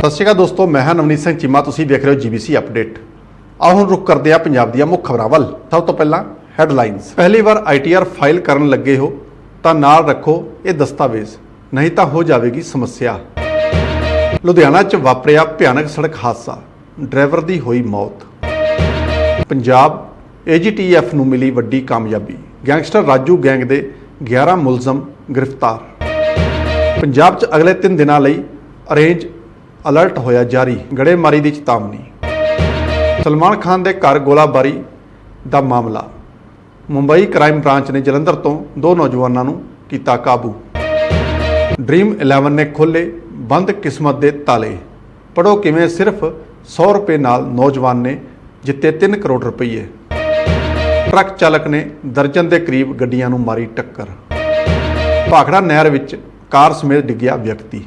ਸਤਿ ਸ਼੍ਰੀ ਅਕਾਲ ਦੋਸਤੋ, ਮੈਂ ਹਾਂ ਨਵਨੀਤ ਸਿੰਘ ਚੀਮਾ, ਤੁਸੀਂ ਵੇਖ ਰਹੇ ਹੋ ਜੀਬੀਸੀ ਅਪਡੇਟ। ਆਓ ਹੁਣ ਰੁਕ ਕਰਦੇ ਹਾਂ ਪੰਜਾਬ ਦੀਆਂ ਮੁੱਖ ਖਬਰਾਂ ਵੱਲ। ਸਭ ਤੋਂ ਪਹਿਲਾਂ ਹੈਡਲਾਈਨਸ। ਪਹਿਲੀ ਵਾਰ ਆਈਟੀਆਰ ਫਾਈਲ ਕਰਨ ਲੱਗੇ ਹੋ ਤਾਂ ਨਾਲ ਰੱਖੋ ਇਹ ਦਸਤਾਵੇਜ਼, ਨਹੀਂ ਤਾਂ ਹੋ ਜਾਵੇਗੀ ਸਮੱਸਿਆ। ਲੁਧਿਆਣਾ 'ਚ ਵਾਪਰਿਆ ਭਿਆਨਕ ਸੜਕ ਹਾਦਸਾ, ਡਰਾਈਵਰ ਦੀ ਹੋਈ ਮੌਤ। ਪੰਜਾਬ ਏਜੀਟੀਐਫ ਨੂੰ ਮਿਲੀ ਵੱਡੀ ਕਾਮਯਾਬੀ, ਗੈਂਗਸਟਰ ਰਾਜੂ ਗੈਂਗ ਦੇ 11 ਮੁਲਜ਼ਮ ਗ੍ਰਿਫਤਾਰ। ਪੰਜਾਬ 'ਚ ਅਗਲੇ 3 ਦਿਨਾਂ ਲਈ ਅਰੇਂਜ ਅਲਰਟ ਹੋਇਆ ਜਾਰੀ, ਗੜੇਮਾਰੀ ਦੀ ਚੇਤਾਵਨੀ। ਸਲਮਾਨ ਖਾਨ ਦੇ ਘਰ ਗੋਲਾਬਾਰੀ ਦਾ ਮਾਮਲਾ। ਮੁੰਬਈ ਕ੍ਰਾਈਮ ਬ੍ਰਾਂਚ ਨੇ ਜਲੰਧਰ ਤੋਂ ਦੋ ਨੌਜਵਾਨਾਂ ਨੂੰ ਕੀਤਾ ਕਾਬੂ। ਡ੍ਰੀਮ 11 ਨੇ ਖੋਲੇ ਬੰਦ ਕਿਸਮਤ ਦੇ ਤਾਲੇ। ਪੜੋ ਕਿਵੇਂ ਸਿਰਫ 100 ਰੁਪਏ ਨਾਲ ਨੌਜਵਾਨ ਨੇ ਜਿੱਤੇ 3 ਕਰੋੜ ਰੁਪਏ ਟਰੱਕ ਚਾਲਕ ਨੇ ਦਰਜਨ ਦੇ ਕਰੀਬ ਗੱਡੀਆਂ ਨੂੰ ਮਾਰੀ ਟੱਕਰ। ਭਾਖੜਾ ਨਹਿਰ ਵਿੱਚ ਕਾਰ ਸਮੇਤ ਡਿੱਗਿਆ ਵਿਅਕਤੀ।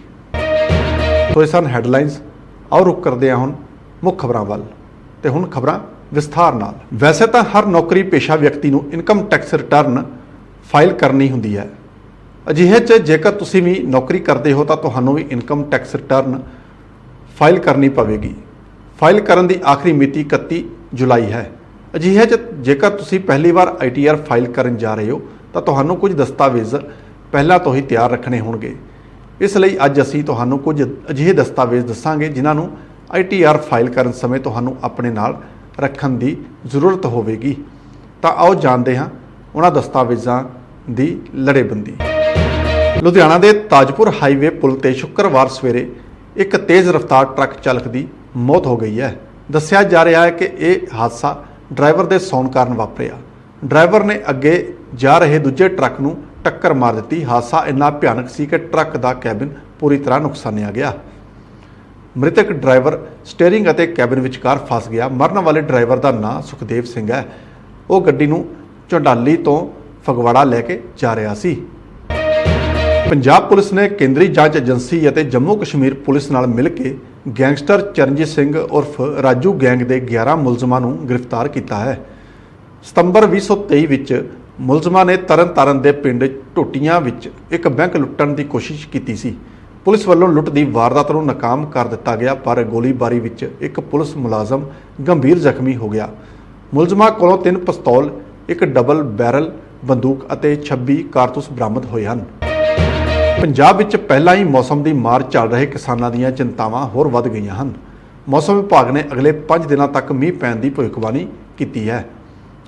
ਸੋ ਇਹ ਸਨ ਹੈਡਲਾਈਨਸ। ਆਓ ਰੁਕ ਕਰਦੇ ਹਾਂ ਹੁਣ ਮੁੱਖ ਖਬਰਾਂ ਵੱਲ ਤੇ ਹੁਣ ਖਬਰਾਂ ਵਿਸਥਾਰ ਨਾਲ। ਵੈਸੇ ਤਾਂ ਹਰ ਨੌਕਰੀ ਪੇਸ਼ਾ ਵਿਅਕਤੀ ਨੂੰ ਇਨਕਮ ਟੈਕਸ ਰਿਟਰਨ ਫਾਈਲ ਕਰਨੀ ਹੁੰਦੀ ਹੈ। ਅਜਿਹੇ 'ਚ ਜੇਕਰ ਤੁਸੀਂ ਵੀ ਨੌਕਰੀ ਕਰਦੇ ਹੋ ਤਾਂ ਤੁਹਾਨੂੰ ਵੀ ਇਨਕਮ ਟੈਕਸ ਰਿਟਰਨ ਫਾਈਲ ਕਰਨੀ ਪਵੇਗੀ। ਫਾਈਲ ਕਰਨ ਦੀ ਆਖਰੀ ਮਿਤੀ 31 ਜੁਲਾਈ ਹੈ। ਅਜਿਹੇ 'ਚ ਜੇਕਰ ਤੁਸੀਂ ਪਹਿਲੀ ਵਾਰ ਆਈਟੀਆਰ ਫਾਈਲ ਕਰਨ ਜਾ ਰਹੇ ਹੋ ਤਾਂ ਤੁਹਾਨੂੰ ਕੁਝ ਦਸਤਾਵੇਜ਼ ਪਹਿਲਾਂ ਤੋਂ ਹੀ ਤਿਆਰ ਰੱਖਣੇ ਹੋਣਗੇ। ਇਸ ਲਈ ਅੱਜ ਅਸੀਂ ਤੁਹਾਨੂੰ ਕੁਝ ਅਜਿਹੇ ਦਸਤਾਵੇਜ਼ ਦੱਸਾਂਗੇ, ਜਿਨ੍ਹਾਂ ਨੂੰ ਆਈਟੀਆਰ ਫਾਈਲ ਕਰਨ ਸਮੇਂ ਤੁਹਾਨੂੰ ਆਪਣੇ ਨਾਲ ਰੱਖਣ ਦੀ ਜ਼ਰੂਰਤ ਹੋਵੇਗੀ। ਤਾਂ ਆਓ ਜਾਣਦੇ ਹਾਂ ਉਹਨਾਂ ਦਸਤਾਵੇਜ਼ਾਂ ਦੀ ਲੜੇਬੰਦੀ। ਲੁਧਿਆਣਾ ਦੇ ਤਾਜਪੁਰ ਹਾਈਵੇ ਪੁਲ ਤੇ ਸ਼ੁੱਕਰਵਾਰ ਸਵੇਰੇ ਇੱਕ ਤੇਜ਼ ਰਫ਼ਤਾਰ ਟਰੱਕ ਚਾਲਕ ਦੀ ਮੌਤ ਹੋ ਗਈ ਹੈ। ਦੱਸਿਆ ਜਾ ਰਿਹਾ ਹੈ ਕਿ ਇਹ ਹਾਦਸਾ ਡਰਾਈਵਰ ਦੇ ਸੌਣ ਕਾਰਨ ਵਾਪਰਿਆ। ਡਰਾਈਵਰ ਨੇ ਅੱਗੇ ਜਾ ਰਹੇ ਦੂਜੇ ਟਰੱਕ ਨੂੰ ਟੱਕਰ ਮਾਰ ਦਿੱਤੀ। ਹਾਦਸਾ ਇੰਨਾ ਭਿਆਨਕ ਸੀ ਕਿ ਟਰੱਕ ਦਾ ਕੈਬਿਨ ਪੂਰੀ ਤਰ੍ਹਾਂ ਨੁਕਸਾਨਿਆ ਗਿਆ। ਮ੍ਰਿਤਕ ਡਰਾਈਵਰ ਸਟੀਅਰਿੰਗ ਅਤੇ ਕੈਬਿਨ ਵਿਚਕਾਰ ਫਸ ਗਿਆ। ਮਰਨ ਵਾਲੇ ਡਰਾਈਵਰ ਦਾ ਨਾਂ ਸੁਖਦੇਵ ਸਿੰਘ ਹੈ। ਉਹ ਗੱਡੀ ਨੂੰ ਚੰਡਾਲੀ ਤੋਂ ਫਗਵਾੜਾ ਲੈ ਕੇ ਜਾ ਰਿਹਾ ਸੀ। ਪੰਜਾਬ ਪੁਲਿਸ ਨੇ ਕੇਂਦਰੀ ਜਾਂਚ ਏਜੰਸੀ ਅਤੇ ਜੰਮੂ ਕਸ਼ਮੀਰ ਪੁਲਿਸ ਨਾਲ ਮਿਲ ਕੇ ਗੈਂਗਸਟਰ ਚਰਨਜੀਤ ਸਿੰਘ ਉਰਫ ਰਾਜੂ ਗੈਂਗ ਦੇ 11 ਮੁਲਜ਼ਮਾਂ ਨੂੰ ਗ੍ਰਿਫਤਾਰ ਕੀਤਾ ਹੈ। ਸਤੰਬਰ 2023 ਵਿੱਚ ਮੁਲਜ਼ਮਾਂ ਨੇ ਤਰਨਤਾਰਨ ਦੇ ਪਿੰਡ ਟੋਟੀਆਂ ਵਿੱਚ ਇੱਕ ਬੈਂਕ ਲੁੱਟਣ ਦੀ ਕੋਸ਼ਿਸ਼ ਕੀਤੀ ਸੀ। ਪੁਲਿਸ ਵੱਲੋਂ ਲੁੱਟ ਦੀ ਵਾਰਦਾਤ ਨੂੰ ਨਾਕਾਮ ਕਰ ਦਿੱਤਾ ਗਿਆ, ਪਰ ਗੋਲੀਬਾਰੀ ਵਿੱਚ ਇੱਕ ਪੁਲਿਸ ਮੁਲਾਜ਼ਮ ਗੰਭੀਰ ਜ਼ਖਮੀ ਹੋ ਗਿਆ। ਮੁਲਜ਼ਮਾਂ ਕੋਲੋਂ ਤਿੰਨ ਪਿਸਤੌਲ, ਇੱਕ ਡਬਲ ਬੈਰਲ, ਬੰਦੂਕ ਅਤੇ 26 ਕਾਰਤੂਸ ਬਰਾਮਦ ਹੋਏ ਹਨ। ਪੰਜਾਬ ਵਿੱਚ ਪਹਿਲਾਂ ਹੀ ਮੌਸਮ ਦੀ ਮਾਰ ਚੱਲ ਰਹੇ ਕਿਸਾਨਾਂ ਦੀਆਂ ਚਿੰਤਾਵਾਂ ਹੋਰ ਵੱਧ ਗਈਆਂ ਹਨ। ਮੌਸਮ ਵਿਭਾਗ ਨੇ ਅਗਲੇ 5 ਦਿਨਾਂ ਤੱਕ ਮੀਂਹ ਪੈਣ ਦੀ ਭਵਿੱਖਬਾਣੀ ਕੀਤੀ ਹੈ।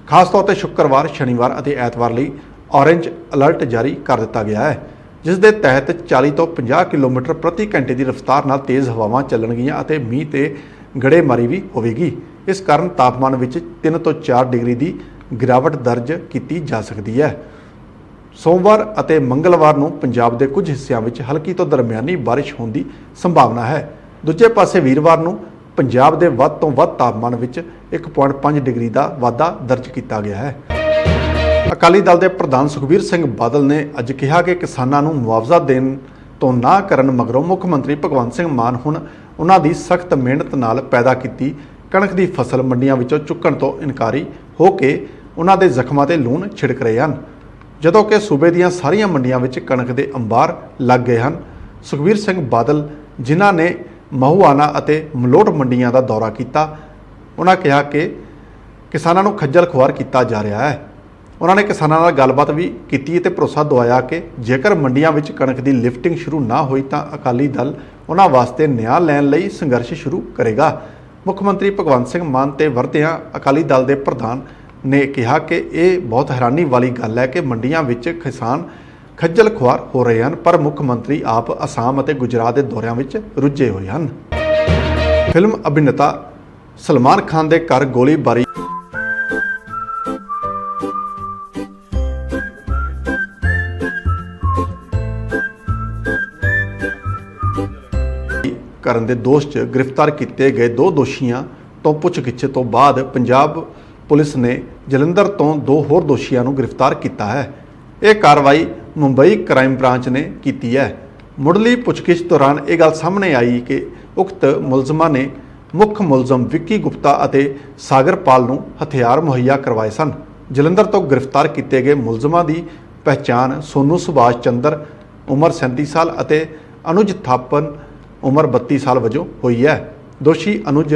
ਖਾਸ ਤੌਰ ਤੇ ਸ਼ੁੱਕਰਵਾਰ, ਸ਼ਨੀਵਾਰ ਅਤੇ ਐਤਵਾਰ ਲਈ ਔਰੇਂਜ ਅਲਰਟ ਜਾਰੀ ਕਰ ਦਿੱਤਾ ਗਿਆ ਹੈ, ਜਿਸ ਦੇ ਤਹਿਤ 40 ਤੋਂ 50 ਕਿਲੋਮੀਟਰ ਪ੍ਰਤੀ ਘੰਟੇ ਦੀ ਰਫ਼ਤਾਰ ਨਾਲ ਤੇਜ਼ ਹਵਾਵਾਂ ਚੱਲਣਗੀਆਂ ਅਤੇ ਮੀਂਹ ਤੇ ਗੜੇਮਾਰੀ ਵੀ ਹੋਵੇਗੀ। ਇਸ ਕਾਰਨ ਤਾਪਮਾਨ ਵਿੱਚ 3 ਤੋਂ 4 ਡਿਗਰੀ ਦੀ ਗਿਰਾਵਟ ਦਰਜ ਕੀਤੀ ਜਾ ਸਕਦੀ ਹੈ। ਸੋਮਵਾਰ ਅਤੇ ਮੰਗਲਵਾਰ ਨੂੰ ਪੰਜਾਬ ਦੇ ਕੁਝ ਹਿੱਸਿਆਂ ਵਿੱਚ ਹਲਕੀ ਤੋਂ ਦਰਮਿਆਨੀ ਬਾਰਿਸ਼ ਹੋਣ ਦੀ ਸੰਭਾਵਨਾ ਹੈ। ਦੂਜੇ ਪਾਸੇ ਵੀਰਵਾਰ ਨੂੰ ਪੰਜਾਬ ਦੇ ਵੱਧ ਤੋਂ ਵੱਧ ਤਾਪਮਾਨ ਵਿੱਚ 1.5 ਡਿਗਰੀ ਦਾ ਵਾਧਾ ਦਰਜ ਕੀਤਾ ਗਿਆ ਹੈ। ਅਕਾਲੀ ਦਲ ਦੇ ਪ੍ਰਧਾਨ ਸੁਖਬੀਰ ਸਿੰਘ ਬਾਦਲ ਨੇ ਅੱਜ ਕਿਹਾ ਕਿ ਕਿਸਾਨਾਂ ਨੂੰ ਮੁਆਵਜ਼ਾ ਦੇਣ ਤੋਂ ਨਾ ਕਰਨ ਮਗਰੋਂ ਮੁੱਖ ਮੰਤਰੀ ਭਗਵੰਤ ਸਿੰਘ ਮਾਨ ਹੁਣ ਉਹਨਾਂ ਦੀ ਸਖਤ ਮਿਹਨਤ ਨਾਲ ਪੈਦਾ ਕੀਤੀ ਕਣਕ ਦੀ ਫਸਲ ਮੰਡੀਆਂ ਵਿੱਚੋਂ ਚੁੱਕਣ ਤੋਂ ਇਨਕਾਰੀ ਹੋ ਕੇ ਉਹਨਾਂ ਦੇ ਜ਼ਖਮਾਂ ਤੇ ਲੂਣ ਛਿੜਕ ਰਹੇ ਹਨ। ਜਦੋਂ ਕਿ ਸੂਬੇ ਦੀਆਂ ਸਾਰੀਆਂ ਮੰਡੀਆਂ ਵਿੱਚ ਕਣਕ ਦੇ ਅੰਬਾਰ ਲੱਗ ਗਏ ਹਨ, ਸੁਖਬੀਰ ਸਿੰਘ ਬਾਦਲ ਜਿਨ੍ਹਾਂ ਨੇ ਮਹੂਆਣਾ ਅਤੇ ਮਲੋਟ ਮੰਡੀਆਂ ਦਾ ਦੌਰਾ ਕੀਤਾ। ਉਹਨਾਂ ਕਿਹਾ ਕਿ ਕਿਸਾਨਾਂ ਨੂੰ ਖੱਜਲ ਖੁਆਰ ਕੀਤਾ ਜਾ ਰਿਹਾ ਹੈ। ਉਹਨਾਂ ਨੇ ਕਿਸਾਨਾਂ ਨਾਲ ਗੱਲਬਾਤ ਵੀ ਕੀਤੀ ਤੇ ਭਰੋਸਾ ਦਵਾਇਆ ਕਿ ਜੇਕਰ ਮੰਡੀਆਂ ਵਿੱਚ ਕਣਕ ਦੀ ਲਿਫਟਿੰਗ ਸ਼ੁਰੂ ਨਾ ਹੋਈ ਤਾਂ ਅਕਾਲੀ ਦਲ ਉਹਨਾਂ ਵਾਸਤੇ ਨਿਆਂ ਲੈਣ ਲਈ ਸੰਘਰਸ਼ ਸ਼ੁਰੂ ਕਰੇਗਾ। ਮੁੱਖ ਮੰਤਰੀ ਭਗਵੰਤ ਸਿੰਘ ਮਾਨ ਤੇ ਵਰਤਿਆਂ ਅਕਾਲੀ ਦਲ ਦੇ ਪ੍ਰਧਾਨ ਨੇ ਕਿਹਾ ਕਿ ਇਹ ਬਹੁਤ ਹੈਰਾਨੀ ਵਾਲੀ ਗੱਲ ਹੈ ਕਿ ਮੰਡੀਆਂ ਵਿੱਚ ਕਿਸਾਨ ਖੱਜਲ ਖੁਆਰ ਹੋ ਰਹੇ ਹਨ, ਪਰ ਮੁੱਖ ਮੰਤਰੀ ਆਪ ਅਸਾਮ ਅਤੇ ਗੁਜਰਾਤ ਦੇ ਦੌਰਿਆਂ ਵਿੱਚ ਰੁੱਝੇ ਹੋਏ ਹਨ। ਫਿਲਮ ਅਭਿਨੇਤਾ ਸਲਮਾਨ ਖਾਨ ਦੇ ਘਰ ਗੋਲੀਬਾਰੀ ਕਰਨ ਦੇ ਦੋਸ਼ 'ਚ ਗ੍ਰਿਫਤਾਰ ਕੀਤੇ ਗਏ ਦੋ ਦੋਸ਼ੀਆਂ ਤੋਂ ਪੁੱਛਗਿੱਛ ਤੋਂ ਬਾਅਦ ਪੰਜਾਬ ਪੁਲਿਸ ਨੇ ਜਲੰਧਰ ਤੋਂ ਦੋ ਹੋਰ ਦੋਸ਼ੀਆਂ ਨੂੰ ਗ੍ਰਿਫਤਾਰ ਕੀਤਾ ਹੈ। ਇਹ ਕਾਰਵਾਈ ਮੁੰਬਈ ਕ੍ਰਾਈਮ ਬ੍ਰਾਂਚ ਨੇ ਕੀਤੀ ਹੈ। ਮੁੱਢਲੀ ਪੁੱਛਗਿੱਛ ਦੌਰਾਨ ਇਹ ਗੱਲ ਸਾਹਮਣੇ ਆਈ ਕਿ ਉਕਤ ਮੁਲਜ਼ਮਾਂ ਨੇ ਮੁੱਖ ਮੁਲਜ਼ਮ ਵਿੱਕੀ ਗੁਪਤਾ ਅਤੇ ਸਾਗਰਪਾਲ ਨੂੰ ਹਥਿਆਰ ਮੁਹੱਈਆ ਕਰਵਾਏ ਸਨ। ਜਲੰਧਰ ਤੋਂ ਗ੍ਰਿਫਤਾਰ ਕੀਤੇ ਗਏ ਮੁਲਜ਼ਮਾਂ ਦੀ ਪਹਿਚਾਣ ਸੋਨੂ ਸੁਭਾਸ਼ ਚੰਦਰ, ਉਮਰ 37 ਸਾਲ ਅਤੇ ਅਨੁਜ ਥਾਪਨ, ਉਮਰ 32 ਸਾਲ ਵਜੋਂ ਹੋਈ ਹੈ। ਦੋਸ਼ੀ ਅਨੁਜ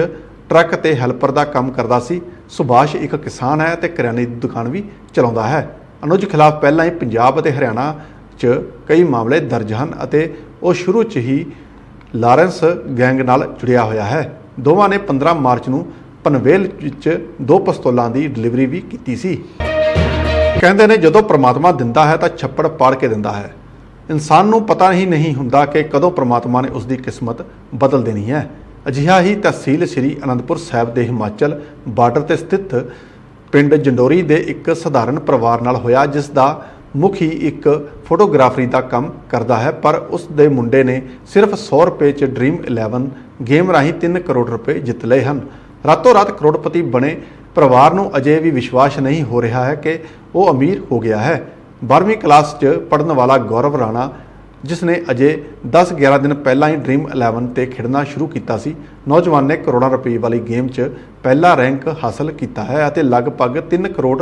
ਟਰੱਕ ਤੇ ਹੈਲਪਰ ਦਾ ਕੰਮ ਕਰਦਾ ਸੀ। ਸੁਭਾਸ਼ ਇੱਕ ਕਿਸਾਨ ਹੈ ਤੇ ਕਰਿਆਨੇ ਦੀ ਦੁਕਾਨ ਵੀ ਚਲਾਉਂਦਾ ਹੈ। ਅਨੁਜ ਖਿਲਾਫ ਪਹਿਲਾਂ ਹੀ ਪੰਜਾਬ ਅਤੇ ਹਰਿਆਣਾ 'ਚ ਕਈ ਮਾਮਲੇ ਦਰਜ ਹਨ ਅਤੇ ਉਹ ਸ਼ੁਰੂ 'ਚ ਹੀ ਲਾਰੈਂਸ ਗੈਂਗ ਨਾਲ ਜੁੜਿਆ ਹੋਇਆ ਹੈ। ਦੋਵਾਂ ਨੇ 15 ਮਾਰਚ ਨੂੰ ਪਨਵੇਲ ਵਿੱਚ ਦੋ ਪਿਸਤੌਲਾਂ ਦੀ ਡਿਲੀਵਰੀ ਵੀ ਕੀਤੀ ਸੀ। ਕਹਿੰਦੇ ਨੇ ਜਦੋਂ ਪ੍ਰਮਾਤਮਾ ਦਿੰਦਾ ਹੈ ਤਾਂ ਛੱਪੜ ਪਾੜ ਕੇ ਦਿੰਦਾ ਹੈ। ਇਨਸਾਨ ਨੂੰ ਪਤਾ ਹੀ ਨਹੀਂ ਹੁੰਦਾ ਕਿ ਕਦੋਂ ਪ੍ਰਮਾਤਮਾ ਨੇ ਉਸ ਦੀ ਕਿਸਮਤ ਬਦਲ ਦੇਣੀ ਹੈ। ਅਜਿਹਾ ਹੀ ਤਹਿਸੀਲ ਸ੍ਰੀ ਅਨੰਦਪੁਰ ਸਾਹਿਬ ਦੇ ਹਿਮਾਚਲ ਬਾਰਡਰ ਤੇ ਸਥਿਤ ਪਿੰਡ ਜੰਡੋਰੀ ਦੇ ਇੱਕ ਸਧਾਰਨ ਪਰਿਵਾਰ ਨਾਲ ਹੋਇਆ, ਜਿਸ ਦਾ ਮੁਖੀ ਇੱਕ ਫੋਟੋਗ੍ਰਾਫਰੀ ਦਾ ਕੰਮ ਕਰਦਾ ਹੈ। ਪਰ ਉਸ ਦੇ ਮੁੰਡੇ ਨੇ ਸਿਰਫ 100 ਰੁਪਏ 'ਚ ਡ੍ਰੀਮ 11 ਗੇਮ ਰਾਹੀਂ 3 ਕਰੋੜ ਰੁਪਏ ਜਿੱਤ ਲਏ ਹਨ। ਰਾਤੋਂ ਰਾਤ ਕਰੋੜਪਤੀ ਬਣੇ ਪਰਿਵਾਰ ਨੂੰ ਅਜੇ ਵੀ ਵਿਸ਼ਵਾਸ ਨਹੀਂ ਹੋ ਰਿਹਾ ਹੈ ਕਿ ਉਹ ਅਮੀਰ ਹੋ ਗਿਆ ਹੈ। 12ਵੀਂ ਕਲਾਸ 'ਚ ਪੜਨ ਵਾਲਾ ਗੌਰਵ ਰਾਣਾ ਜਿਸ ਨੇ ਅਜੇ 10-11 ਦਿਨ ਪਹਿਲਾਂ ਹੀ ਡ੍ਰੀਮ 11 ਤੇ ਖੇਡਣਾ ਸ਼ੁਰੂ ਕੀਤਾ ਸੀ, ਨੌਜਵਾਨ ਨੇ ਕਰੋੜਾਂ ਰੁਪਏ ਵਾਲੀ ਗੇਮ 'ਚ ਪਹਿਲਾ ਰੈਂਕ ਹਾਸਲ ਕੀਤਾ ਹੈ ਅਤੇ ਲਗਭਗ 3 ਕਰੋੜ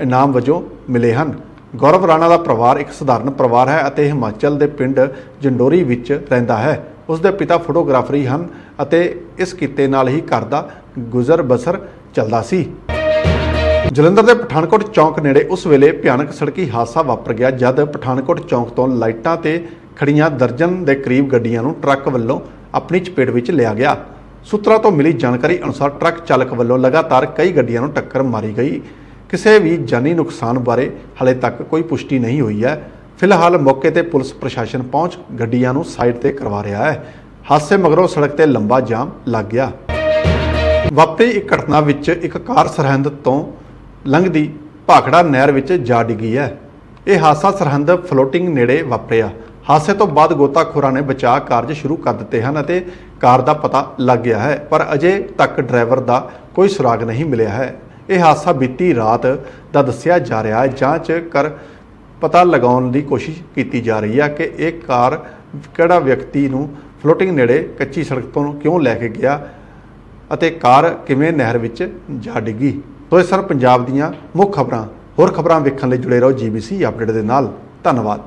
ਇਨਾਮ ਵਜੋਂ ਮਿਲੇ ਹਨ। ਗੌਰਵ ਰਾਣਾ ਦਾ ਪਰਿਵਾਰ ਇੱਕ ਸਧਾਰਨ ਪਰਿਵਾਰ ਹੈ ਅਤੇ ਹਿਮਾਚਲ ਦੇ ਪਿੰਡ ਜੰਡੋਰੀ ਵਿੱਚ ਰਹਿੰਦਾ ਹੈ। ਉਸ ਦੇ ਪਿਤਾ ਫੋਟੋਗ੍ਰਾਫਰੀ ਹਨ ਅਤੇ ਇਸ ਕਿੱਤੇ ਨਾਲ ਹੀ ਘਰ ਦਾ ਗੁਜ਼ਰ ਬਸਰ ਚੱਲਦਾ ਸੀ। ਜਲੰਧਰ ਦੇ ਪਠਾਨਕੋਟ ਚੌਂਕ ਨੇੜੇ ਉਸ ਵੇਲੇ ਭਿਆਨਕ ਸੜਕੀ ਹਾਦਸਾ ਵਾਪਰ ਗਿਆ, ਜਦ ਪਠਾਨਕੋਟ ਚੌਂਕ ਤੋਂ ਲਾਈਟਾਂ ਤੇ ਖੜੀਆਂ ਦਰਜਨ ਦੇ ਕਰੀਬ ਗੱਡੀਆਂ ਨੂੰ ਟਰੱਕ ਵੱਲੋਂ ਆਪਣੀ ਚਪੇਟ ਵਿੱਚ ਲਿਆ ਗਿਆ। ਸੂਤਰਾਂ ਤੋਂ ਮਿਲੀ ਜਾਣਕਾਰੀ ਅਨੁਸਾਰ ਟਰੱਕ ਚਾਲਕ ਵੱਲੋਂ ਲਗਾਤਾਰ ਕਈ ਗੱਡੀਆਂ ਨੂੰ ਟੱਕਰ ਮਾਰੀ ਗਈ। ਕਿਸੇ ਵੀ ਜਾਨੀ ਨੁਕਸਾਨ ਬਾਰੇ ਹਲੇ ਤੱਕ ਕੋਈ ਪੁਸ਼ਟੀ ਨਹੀਂ ਹੋਈ ਹੈ। ਫਿਲਹਾਲ ਮੌਕੇ ਤੇ ਪੁਲਿਸ ਪ੍ਰਸ਼ਾਸਨ ਪਹੁੰਚ ਗੱਡੀਆਂ ਨੂੰ ਸਾਈਡ ਤੇ ਕਰਵਾ ਰਿਹਾ ਹੈ। ਹਾਦਸੇ ਮਗਰੋਂ ਸੜਕ ਤੇ ਲੰਬਾ ਜਾਮ ਲੱਗ ਗਿਆ। ਵਾਪਰੀ ਇੱਕ ਘਟਨਾ ਵਿੱਚ ਇੱਕ ਕਾਰ ਸਰਹੰਦ ਤੋਂ ਲੰਘਦੀ ਭਾਖੜਾ ਨਹਿਰ ਵਿੱਚ ਜਾ ਡਿੱਗੀ ਹੈ। ਇਹ ਹਾਦਸਾ ਸਰਹੰਦ ਫਲੋਟਿੰਗ ਨੇੜੇ ਵਾਪਰਿਆ। ਹਾਦਸੇ ਤੋਂ ਬਾਅਦ ਗੋਤਾਖੋਰਾਂ ਨੇ ਬਚਾਅ ਕਾਰਜ ਸ਼ੁਰੂ ਕਰ ਦਿੱਤੇ ਹਨ ਅਤੇ ਕਾਰ ਦਾ ਪਤਾ ਲੱਗ ਗਿਆ ਹੈ, ਪਰ ਅਜੇ ਤੱਕ ਡਰਾਈਵਰ ਦਾ ਕੋਈ ਸੁਰਾਗ ਨਹੀਂ ਮਿਲਿਆ ਹੈ। ਇਹ ਹਾਦਸਾ ਬੀਤੀ ਰਾਤ ਦਾ ਦੱਸਿਆ ਜਾ ਰਿਹਾ ਹੈ, ਜਾਂਚ ਕਰ ਪਤਾ ਲਗਾਉਣ ਦੀ ਕੋਸ਼ਿਸ਼ ਕੀਤੀ ਜਾ ਰਹੀ ਹੈ ਕਿ ਇਹ ਕਾਰ ਕਿਹੜਾ ਵਿਅਕਤੀ ਨੂੰ ਫਲੋਟਿੰਗ ਨੇੜੇ ਕੱਚੀ ਸੜਕ ਤੋਂ ਕਿਉਂ ਲੈ ਕੇ ਗਿਆ ਅਤੇ ਕਾਰ ਕਿਵੇਂ ਨਹਿਰ ਵਿੱਚ ਜਾ ਡਿੱਗੀ। ਤੋ ਇਹ ਸਰ ਪੰਜਾਬ ਦੀਆਂ ਮੁੱਖ ਖਬਰਾਂ, ਹੋਰ ਖਬਰਾਂ ਵੇਖਣ ਲਈ ਜੁੜੇ ਰਹੋ ਜੀਬੀਸੀ ਅਪਡੇਟ ਦੇ ਨਾਲ। ਧੰਨਵਾਦ।